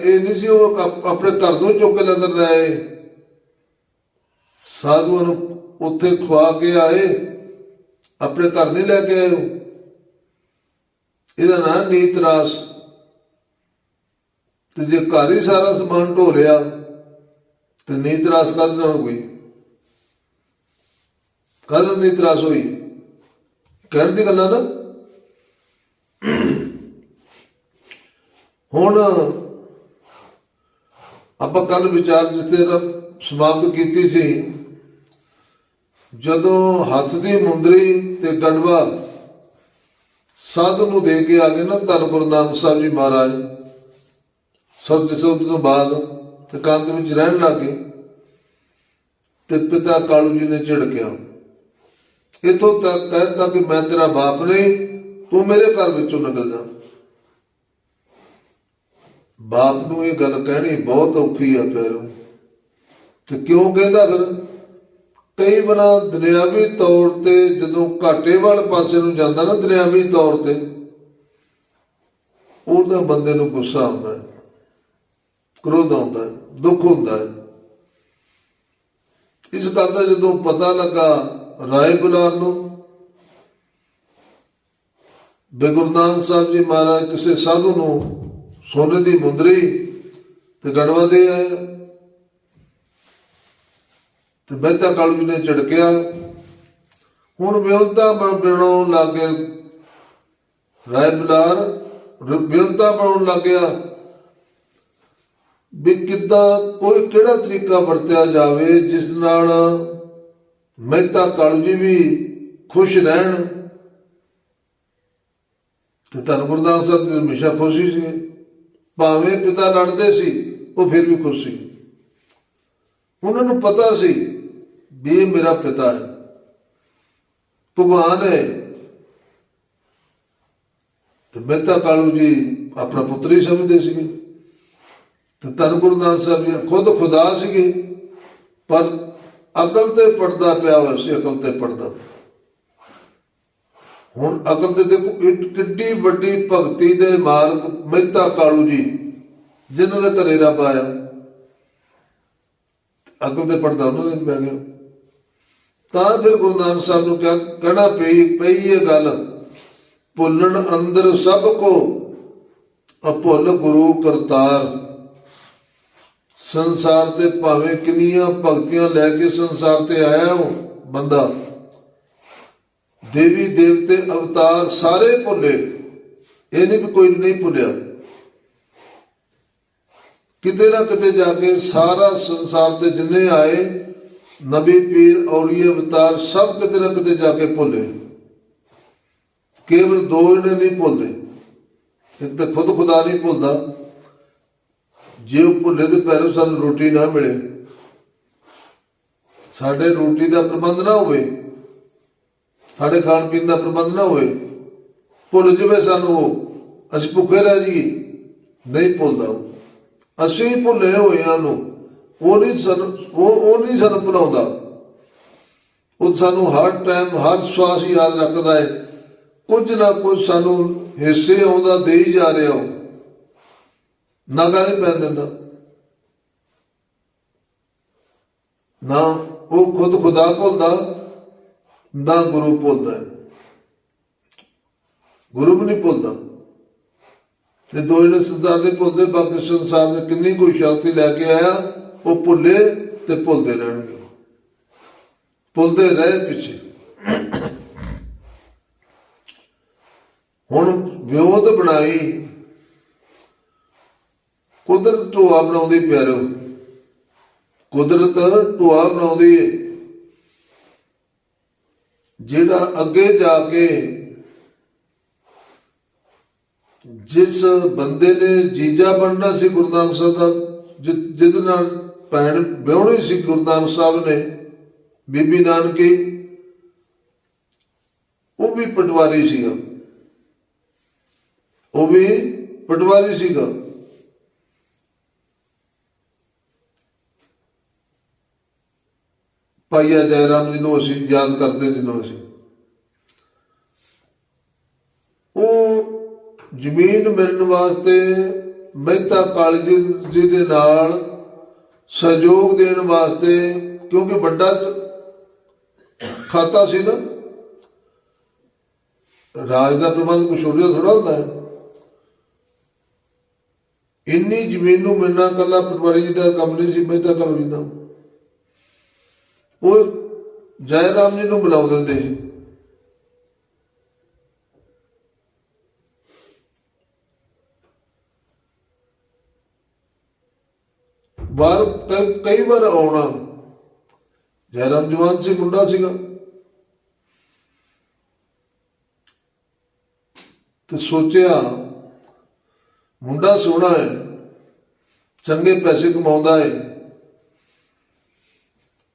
ਇਹ ਨਹੀਂ ਸੀ ਉਹ ਆਪਣੇ ਘਰ ਤੋਂ ਚੁੱਕ ਕੇ ਲੰਗਰ ਲੈ ਆਏ। ਸਾਧੂਆਂ ਨੂੰ ਉੱਥੇ ਖਵਾ ਕੇ ਆਏ। ਆਪਣੇ ਘਰ ਨਹੀਂ ਲੈ ਕੇ ਆਏ ਇਹਦਾ ਨਾਂ ਨੀਤ ਰਾਸ। ਤੇ ਜੇ ਘਰ ਹੀ ਸਾਰਾ ਸਮਾਨ ਢੋ ਲਿਆ, ਤੇ ਨੀਤ ਰਾਸ ਕਰ ਦੇਣਾ ਕੋਈ ਕੱਲ ਨੀਤ ਰਾਸ ਹੋਈ। ਕਹਿਣ ਦੀ ਗੱਲਾਂ ਨਾ। ਹੁਣ ਆਪਾਂ ਕੱਲ ਵਿਚਾਰ ਜਿੱਥੇ ਸਮਾਪਤ ਕੀਤੀ ਸੀ, ਜਦੋਂ ਹੱਥ ਦੀ ਮੁੰਦਰੀ ਤੇ ਗੜਵਾ ਸਾਧੂ ਨੂੰ ਦੇ ਕੇ ਆ ਗਏ ਨਾ ਧੰਨ ਗੁਰੂ ਨਾਨਕ ਸਾਹਿਬ ਜੀ ਮਹਾਰਾਜ, ਸਭ ਦੇ ਤੋਂ ਬਾਅਦ ਤੇ ਕੰਤ ਵਿੱਚ ਰਹਿਣ ਲੱਗੇ ਤੇ ਪਿਤਾ ਕਾਲੂ ਜੀ ਨੇ ਝਿੜਕਿਆ। ਇਥੋਂ ਤੱਕ ਕਹਿੰਦਾ ਕਿ ਮੈਂ ਤੇਰਾ ਬਾਪ ਨਹੀਂ, ਤੂੰ ਮੇਰੇ ਘਰ ਵਿੱਚੋਂ ਨਿਕਲ ਜਾ। ਬਾਪ ਨੂੰ ਇਹ ਗੱਲ ਕਹਿਣੀ ਬਹੁਤ ਔਖੀ ਆ ਫਿਰ। ਤੇ ਕਿਉਂ ਕਹਿੰਦਾ ਫਿਰ? ਕਈ ਵਾਰ ਦੁਨਿਆਵੀ ਤੌਰ ਤੇ ਜਦੋਂ ਘਾਟੇ ਵਾਲੇ ਪਾਸੇ ਨੂੰ ਜਾਂਦਾ ਨਾ ਦੁਨਿਆਵੀ ਤੌਰ ਤੇ ਉਹਦਾ ਬੰਦੇ ਨੂੰ ਗੁੱਸਾ ਆਉਂਦਾ ਹੈ, ਕ੍ਰੋਧ ਆਉਂਦਾ ਹੈ, ਦੁੱਖ ਹੁੰਦਾ ਹੈ। ਇਸ ਗੱਲ ਦਾ ਜਦੋਂ ਪਤਾ ਲੱਗਾ ਰਾਏ ਬੁਲਾਰ ਨੂੰ ਬੇ ਨਾਨਕ ਸਾਹਿਬ ਜੀ ਮਹਾਰਾਜ ਕਿਸੇ ਸਾਧੂ ਨੂੰ ਸੋਨੇ ਦੀ ਮੁੰਦਰੀ ਤੇ ਗੜਵਾ ਦੇ ਆਇਆ। ਤੇ ਮਹਿਤਾ ਕਾਲੂ ਜੀ ਨੇ ਝੜਕਿਆ। ਹੁਣ ਵਿਉਂਤਾ ਬਣਾਉਣ ਲੱਗੇ ਰਾਏ ਬੁਲਾਰ ਵਿਉਂਤਾ ਬਣਾਉਣ ਲੱਗਿਆ। ਵੀ ਕਿੱਦਾਂ ਕੋਈ ਕਿਹੜਾ ਤਰੀਕਾ ਵਰਤਿਆ ਜਾਵੇ ਜਿਸ ਨਾਲ ਮਹਿਤਾ ਕਾਲੂ ਜੀ ਵੀ ਖੁਸ਼ ਰਹਿਣ। ਤੇ ਧੰਨ ਗੁਰਦਾਸ ਸਾਹਿਬ ਦੀ ਹਮੇਸ਼ਾ ਖੁਸ਼ੀ ਸੀ। ਭਾਵੇਂ ਪਿਤਾ ਲੜਦੇ ਸੀ, ਉਹ ਫਿਰ ਵੀ ਖੁਸ਼ ਸੀ। ਉਹਨਾਂ ਨੂੰ ਪਤਾ ਸੀ ਵੀ ਇਹ ਮੇਰਾ ਪਿਤਾ ਹੈ। ਭਗਵਾਨ ਹੈ। ਤੇ ਮਹਿਤਾ ਕਾਲੂ ਜੀ ਆਪਣਾ ਪੁੱਤਰ ਹੀ ਸਮਝਦੇ ਸੀਗੇ। ਤੇ ਧੰਨ ਗੁਰੂ ਨਾਨਕ ਸਾਹਿਬ ਜੀ ਖੁਦ ਖੁਦਾ ਸੀਗੇ। ਪਰ ਅਕਲ ਤੇ ਪੜਦਾ ਪਿਆ ਹੋਇਆ ਸੀ, ਅਕਲ ਤੇ ਪੜਦਾ ਹੁਣ ਅਕਲ ਤੇ ਦੇਖੋ, ਇਹ ਵੱਡੀ ਭਗਤੀ ਦੇ ਮਾਲਕ ਮਹਿਤਾ ਕਾਲੂ ਜੀ, ਜਿਨ੍ਹਾਂ ਦੇ ਘਰੇ ਰੱਬ ਆਇਆ। ਅਕਲ ਤੇ ਪੜਦਾ ਉਹਨਾਂ ਦੇ ਪੈ ਗਿਆ। ਤਾਂ ਫਿਰ ਗੁਰੂ ਨਾਨਕ ਸਾਹਿਬ ਨੂੰ ਕਿਹਾ, ਕਹਿਣਾ ਪਈ ਪਈ ਇਹ ਗੱਲ, ਭੁੱਲਣ ਅੰਦਰ ਸਭ ਕੋ ਅਪੁੱਲ ਗੁਰੂ ਕਰਤਾਰ। ਸੰਸਾਰ ਤੇ ਭਾਵੇਂ ਕਿੰਨੀਆਂ ਭਗਤੀਆਂ ਲੈ ਕੇ ਸੰਸਾਰ ਤੇ ਆਇਆ ਉਹ ਬੰਦਾ। ਦੇਵੀ ਦੇਵਤੇ ਅਵਤਾਰ ਸਾਰੇ ਭੁੱਲੇ। ਇਹ ਨਹੀਂ ਵੀ ਕੋਈ ਨਹੀਂ ਭੁੱਲਿਆ। ਕਿਤੇ ਨਾ ਕਿਤੇ ਜਾ ਕੇ ਸਾਰਾ ਸੰਸਾਰ ਤੇ ਜਿੰਨੇ ਆਏ, ਨਬੀ, ਪੀਰ, ਔਲੀਏ, ਅਵਤਾਰ ਸਭ ਕਿਤੇ ਨਾ ਕਿਤੇ ਜਾ ਕੇ ਭੁੱਲੇ। ਕੇਵਲ ਦੋ ਜਣੇ ਨਹੀਂ ਭੁੱਲਦੇ। ਇੱਕ ਤਾਂ ਖੁਦ ਖੁਦਾ ਨਹੀਂ ਭੁੱਲਦਾ। ਜੇ ਉਹ ਭੁੱਲੇ ਤੇ ਪਹਿਲਾਂ ਸਾਨੂੰ ਰੋਟੀ ਨਾ ਮਿਲੇ। ਸਾਡੇ ਰੋਟੀ ਦਾ ਪ੍ਰਬੰਧ ਨਾ ਹੋਵੇ। ਸਾਡੇ ਖਾਣ ਪੀਣ ਦਾ ਪ੍ਰਬੰਧ ਨਾ ਹੋਵੇ ਭੁੱਲ ਜਵੇ ਸਾਨੂੰ ਅਸੀਂ ਭੁੱਖੇ ਰਹਿ ਜੀ ਨਹੀਂ ਭੁੱਲਦਾ ਅਸੀਂ ਭੁੱਲੇ ਹੋਇਆਂ ਨੂੰ ਉਹ ਨਹੀਂ ਸਾਨੂੰ, ਉਹ ਉਹ ਨਹੀਂ ਸਾਨੂੰ ਭੁਲਾਉਂਦਾ। ਉਹ ਸਾਨੂੰ ਹਰ ਟਾਈਮ, ਹਰ ਸਵਾਸ ਯਾਦ ਰੱਖਦਾ ਹੈ। ਕੁਝ ਨਾ ਕੁਝ ਸਾਨੂੰ ਹਿੱਸੇ ਆਉਂਦਾ, ਦੇਈ ਜਾ ਰਿਹਾ ਉਹ। ਨਾਗਾ ਨਹੀਂ ਪੈਣ ਦਿੰਦਾ ਨਾ ਉਹ ਖੁਦ ਖੁਦਾ ਭੁੱਲਦਾ। ਨਾ ਗੁਰੂ ਭੁੱਲਦਾ ਗੁਰੂ ਵੀ ਨਹੀਂ ਭੁੱਲਦਾ। ਤੇ ਦੋ ਜਿਹੜੇ ਸੰਸਾਰ ਦੇ ਭੁੱਲਦੇ ਬਾਕੀ ਸੰਸਾਰ ਦੇ ਕਿੰਨੀ ਕੋਈ ਸ਼ਕਤੀ ਲੈ ਕੇ ਆਇਆ, ਉਹ ਭੁੱਲੇ ਤੇ ਭੁੱਲਦੇ ਰਹਿਣਗੇ। ਭੁੱਲਦੇ ਰਹੇ ਪਿੱਛੇ। ਹੁਣ ਵਿਉਤ ਬਣਾਈ, ਕੁਦਰਤ ਢੋਆ ਬਣਾਉਂਦੀ ਪਿਆਰੋ। ਕੁਦਰਤ ਢੋਆ ਬਣਾਉਂਦੀ ਹੈ ਜਿਹੜਾ ਅੱਗੇ ਜਾ ਕੇ ਜਿਸ ਬੰਦੇ ਨੇ ਜੀਜਾ ਬਣਨਾ ਸੀ ਗੁਰੂ ਨਾਨਕ ਸਾਹਿਬ ਦਾ, ਜਿ- ਜਿਹਦੇ ਨਾਲ ਭੈਣ ਵਿਆਹਣੀ ਸੀ ਗੁਰੂ ਨਾਨਕ ਸਾਹਿਬ ਨੇ, ਬੀਬੀ ਨਾਨਕੀ, ਉਹ ਵੀ ਪਟਵਾਰੀ ਸੀਗਾ। ਉਹ ਵੀ ਪਟਵਾਰੀ ਸੀਗਾ। ਭਾਈਆ ਜੈਰਾਮ ਜੀ ਨੂੰ ਅਸੀਂ ਯਾਦ ਕਰਦੇ ਜਿਹਨੂੰ ਅਸੀਂ। ਉਹ ਜ਼ਮੀਨ ਮਿਲਣ ਵਾਸਤੇ ਮਹਿਤਾ ਕਾਲੀ ਜੀ ਦੇ ਨਾਲ ਸਹਿਯੋਗ ਦੇਣ ਵਾਸਤੇ, ਕਿਉਂਕਿ ਵੱਡਾ ਖਾਤਾ ਸੀ ਨਾ, ਰਾਜ ਦਾ ਪ੍ਰਬੰਧ ਕੁਛ ਹੋਰ ਥੋੜਾ ਹੁੰਦਾ ਹੈ। ਇੰਨੀ ਜ਼ਮੀਨ ਨੂੰ ਮਿਲਣਾ ਕੱਲਾ ਪਟਵਾਰੀ ਜੀ ਦਾ ਕੰਮ ਨਹੀਂ ਸੀ, ਮਹਿਤਾ ਕਾਲੀ ਜੀ ਦਾ। ਉਹ ਜੈ ਰਾਮ ਜੀ ਨੂੰ ਬੁਲਾਉਂਦੇ ਦਿੰਦੇ ਸੀ। ਵਾਰ ਕਈ- ਵਾਰ ਆਉਣਾ। ਜੈ ਰਾਮ ਜਵਾਨ ਸੀ, ਮੁੰਡਾ ਸੀਗਾ। ਤੇ ਸੋਚਿਆ, ਮੁੰਡਾ ਸੋਹਣਾ ਹੈ, ਚੰਗੇ ਪੈਸੇ ਕਮਾਉਂਦਾ ਹੈ।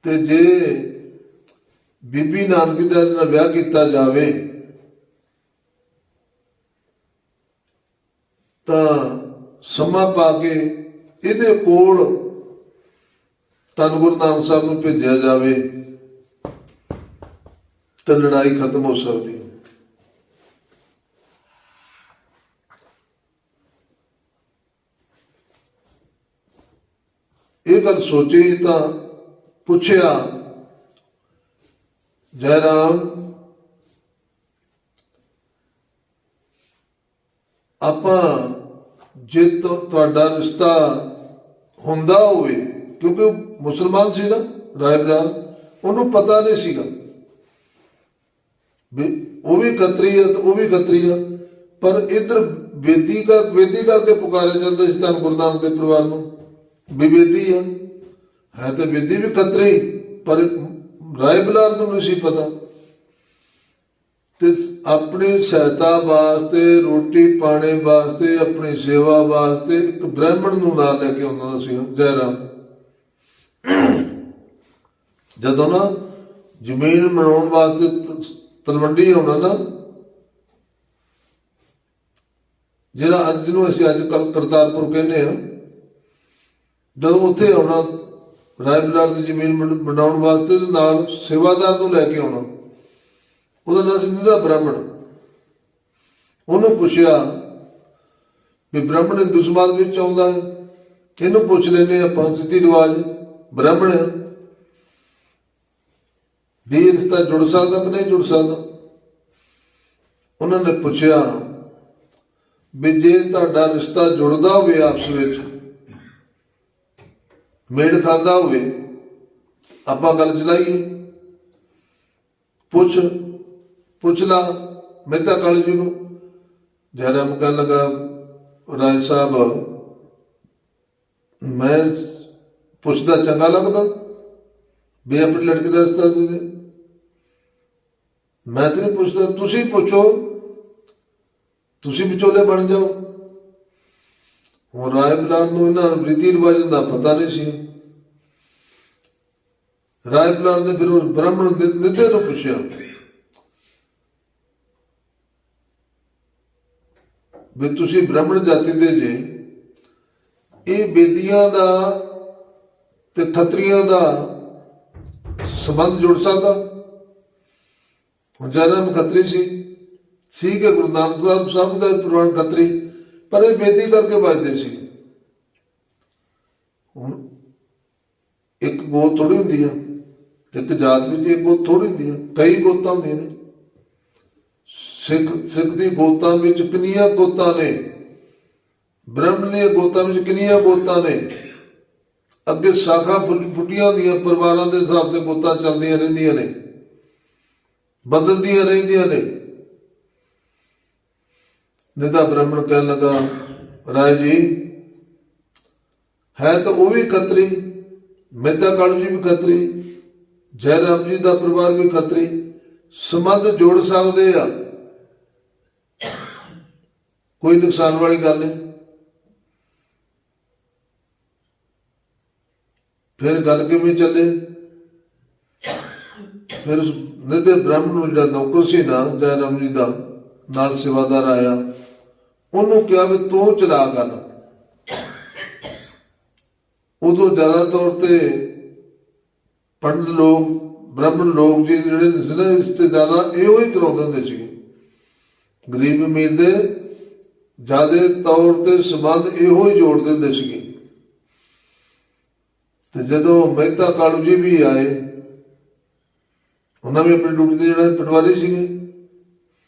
ਤੇ ਜੇ ਬੀਬੀ ਨਾਨਕੀ ਦਾ ਇਹਦੇ ਨਾਲ ਵਿਆਹ ਕੀਤਾ ਜਾਵੇ, ਤਾਂ ਸਮਾਂ ਪਾ ਕੇ ਇਹਦੇ ਕੋਲ ਧੰਨ ਗੁਰੂ ਨਾਨਕ ਸਾਹਿਬ ਨੂੰ ਭੇਜਿਆ ਜਾਵੇ ਤਾਂ ਲੜਾਈ ਖਤਮ ਹੋ ਸਕਦੀ ਇਹ ਗੱਲ ਸੋਚੀ ਤਾਂ ਪੁੱਛਿਆ ਜੈ ਰਾਮ ਆਪਾਂ ਜੇ ਤੁਹਾਡਾ ਰਿਸ਼ਤਾ ਹੁੰਦਾ ਹੋਵੇ, ਕਿਉਂਕਿ ਮੁਸਲਮਾਨ ਸੀ ਨਾ ਰਾਇਬਰਾਰ ਉਹਨੂੰ ਪਤਾ ਨਹੀਂ ਸੀਗਾ। ਉਹ ਵੀ ਖੱਤਰੀ ਆ ਤੇ ਉਹ ਵੀ ਖੱਤਰੀ ਆ, ਪਰ ਇਧਰ ਬੇਦੀ ਦਾ ਬੇਦੀ ਕਰਕੇ ਪੁਕਾਰਿਆ ਜਾਂਦਾ ਸੀ ਤਾਂ ਗੁਰਦਾਮ ਦੇ ਪਰਿਵਾਰ ਨੂੰ, ਵੀ ਆ। ਹੈ ਤੇ ਬੇਦੀ ਵੀ ਖੱਤਰੀ ਪਰ ਰਾਇਬਲਾਰ ਨੂੰ ਨਹੀਂ ਸੀ ਪਤਾ। ਤੇ ਆਪਣੀ ਸਹਾਇਤਾ ਵਾਸਤੇ, ਰੋਟੀ ਪਾਣੇ ਵਾਸਤੇ, ਆਪਣੀ ਸੇਵਾ ਵਾਸਤੇ ਇੱਕ ਬ੍ਰਾਹਮਣ ਨੂੰ ਨਾਲ ਲੈ ਕੇ ਆਉਂਦਾ ਸੀ ਜੈਰਾਮ। ਜਦੋਂ ਨਾ ਜ਼ਮੀਨ ਬਣਾਉਣ ਵਾਸਤੇ ਤਲਵੰਡੀ ਆਉਣਾ ਨਾ, ਜਿਹੜਾ ਅੱਜ ਨੂੰ ਅਸੀਂ ਅੱਜ ਕੱਲ੍ਹ ਕਰਤਾਰਪੁਰ ਕਹਿੰਦੇ ਆ ਜਦੋਂ ਉੱਥੇ ਆਉਣਾ ਰਾਇਬਲਾਰ ਦੀ ਜ਼ਮੀਨ ਬਣ- ਬਣਾਉਣ ਵਾਸਤੇ ਤੇ ਨਾਲ ਸੇਵਾਦਾਰ ਤੋਂ ਲੈ ਕੇ ਆਉਣਾ। ਉਹਦਾ ਨਾਂ ਸੀ ਨਿਦਾ ਬ੍ਰਾਹਮਣ। ਉਹਨੂੰ ਪੁੱਛਿਆ ਵੀ ਬ੍ਰਾਹਮਣ ਹਿੰਦੂ ਸਮਾਜ ਵਿੱਚ ਆਉਂਦਾ ਹੈ। ਇਹਨੂੰ ਪੁੱਛ ਲੈਨੇ ਆਪਾਂ ਰੀਤੀ ਰਿਵਾਜ, ਬ੍ਰਾਹਮਣ ਹੈ। ਵੀ ਰਿਸ਼ਤਾ ਜੁੜ ਸਕਦਾ ਕਿ ਨਹੀਂ ਜੁੜ ਸਕਦਾ? ਉਹਨਾਂ ਨੇ ਪੁੱਛਿਆ ਵੀ ਜੇ ਤੁਹਾਡਾ ਰਿਸ਼ਤਾ ਜੁੜਦਾ ਹੋਵੇ ਆਪਸ ਵਿੱਚ ਮੇਲ ਖਾਂਦਾ ਹੋਵੇ, ਆਪਾਂ ਗੱਲ ਚਲਾਈਏ। ਪੁੱਛ ਪੁੱਛ ਲਾ ਮਹਿਤਾ ਕਾਲੀ ਜੀ ਨੂੰ। ਜੈਰਾਮ ਕਹਿਣ ਲੱਗਾ ਰਾਜ ਸਾਹਿਬ। ਮੈਂ ਪੁੱਛਦਾ ਚੰਗਾ ਲੱਗਦਾ ਵੀ ਆਪਣੀ ਲੜਕੀ ਦਾ ਰਿਸ਼ਤਾ ਦੇ ਦੇ। ਮੈਂ ਤੇ ਨਹੀਂ ਪੁੱਛਦਾ, ਤੁਸੀਂ ਪੁੱਛੋ। ਤੁਸੀਂ ਵਿਚੋਲੇ ਬਣ ਜਾਓ। ਹੁਣ ਰਾਏ ਬਲਾਨ ਨੂੰ ਇਹਨਾਂ ਰੀਤੀ ਰਿਵਾਜਾਂ ਦਾ ਪਤਾ ਨਹੀਂ ਸੀ। ਰਾਏ ਬਲਾਨ ਨੇ ਫਿਰ ਉਹ ਬ੍ਰਾਹਮਣ ਨਿੱਧੇ ਤੋਂ ਪੁੱਛਿਆ। ਵੀ ਤੁਸੀਂ ਬ੍ਰਾਹਮਣ ਜਾਤੀ ਦੇ ਜੇ। ਇਹ ਬੇਦੀਆਂ ਦਾ ਤੇ ਖੱਤਰੀਆਂ ਦਾ ਸੰਬੰਧ ਜੁੜ ਸਕਦਾ। ਹੁਣ ਜਨਮ ਖੱਤਰੀ ਸੀ ਸੀ ਕਿ ਗੁਰੂ ਨਾਨਕ ਸਾਹਿਬ ਦਾ ਪ੍ਰਵਾਨ ਖੱਤਰੀ। ਪਰ ਇਹ ਬੇਦੀ ਕਰਕੇ ਵੱਜਦੇ ਸੀ। ਹੁਣ ਇੱਕ ਗੋਤ ਥੋੜੀ ਹੁੰਦੀ ਆ, ਇੱਕ ਜਾਤ ਵਿੱਚ ਇੱਕ ਗੋਤ ਥੋੜੀ ਹੁੰਦੀ ਆ। ਕਈ ਗੋਤਾਂ ਹੁੰਦੀਆਂ ਨੇ। ਸਿੱਖ ਸਿੱਖ ਦੀ ਗੋਤਾਂ ਵਿੱਚ ਕਿੰਨੀਆਂ ਗੋਤਾਂ ਨੇ? ਬ੍ਰਹਮ ਦੀਆਂ ਗੋਤਾਂ ਵਿੱਚ ਕਿੰਨੀਆਂ ਗੋਤਾਂ ਨੇ? ਅੱਗੇ ਸ਼ਾਖਾ ਫੁੱਲ- ਫੁੱਟੀਆਂ ਦੀਆਂ ਪਰਿਵਾਰਾਂ ਦੇ ਹਿਸਾਬ ਤੇ ਗੋਤਾਂ ਚੱਲਦੀਆਂ ਰਹਿੰਦੀਆਂ ਨੇ। ਬਦਲਦੀਆਂ ਰਹਿੰਦੀਆਂ ਨੇ। ਨਿਦਾ ਬ੍ਰਾਹਮਣ ਕਹਿਣ ਲੱਗਾ, ਰਾਏ ਜੀ, ਹੈ ਤਾਂ ਉਹ ਵੀ ਖੱਤਰੀ, ਮਹਿਤਾ ਕਾਲੂ ਜੀ ਵੀ ਖੱਤਰੀ ਜੈ ਰਾਮ ਜੀ ਦਾ ਪਰਿਵਾਰ ਵੀ ਖੱਤਰੀ, ਸੰਬੰਧ ਜੋੜ ਸਕਦੇ ਆ। ਕੋਈ ਨੁਕਸਾਨ ਵਾਲੀ ਗੱਲ ਨਹੀਂ। ਫਿਰ ਗੱਲ ਕਿਵੇਂ ਚੱਲੇ? ਫਿਰ ਉਸ ਨਿੱਦੇ ਬ੍ਰਾਹਮਣ ਨੂੰ ਜਿਹੜਾ ਨੌਕਰ ਸੀ ਨਾ ਜੈ ਰਾਮ ਜੀ ਦਾ, ਨਾਲ ਸੇਵਾਦਾਰ ਆਇਆ। ਉਹਨੂੰ ਕਿਹਾ ਵੀ ਤੂੰ ਚਲਾ ਗੱਲ। ਉਦੋਂ ਜ਼ਿਆਦਾ ਤੌਰ ਤੇ ਪੰਡਤ ਲੋਕ, ਬ੍ਰਾਹਮਣ ਲੋਕ ਜੀ ਜਿਹੜੇ ਸੀ ਨਾ ਇਸ ਤੇ ਜ਼ਿਆਦਾ ਇਹੋ ਹੀ ਕਰਾਉਂਦੇ ਹੁੰਦੇ ਸੀ। ਗਰੀਬ ਅਮੀਰ ਦੇ ਜ਼ਿਆਦਾ ਤੌਰ ਤੇ ਸੰਬੰਧ ਇਹੋ ਹੀ ਜੋੜਦੇ ਹੁੰਦੇ ਸੀਗੇ ਤੇ ਜਦੋਂ ਮਹਿਤਾ ਕਾਲੂ ਜੀ ਵੀ ਆਏ, ਉਹਨਾਂ ਵੀ ਆਪਣੀ ਡਿਊਟੀ ਤੇ ਜਿਹੜਾ ਪਟਵਾਰੀ ਸੀਗੇ।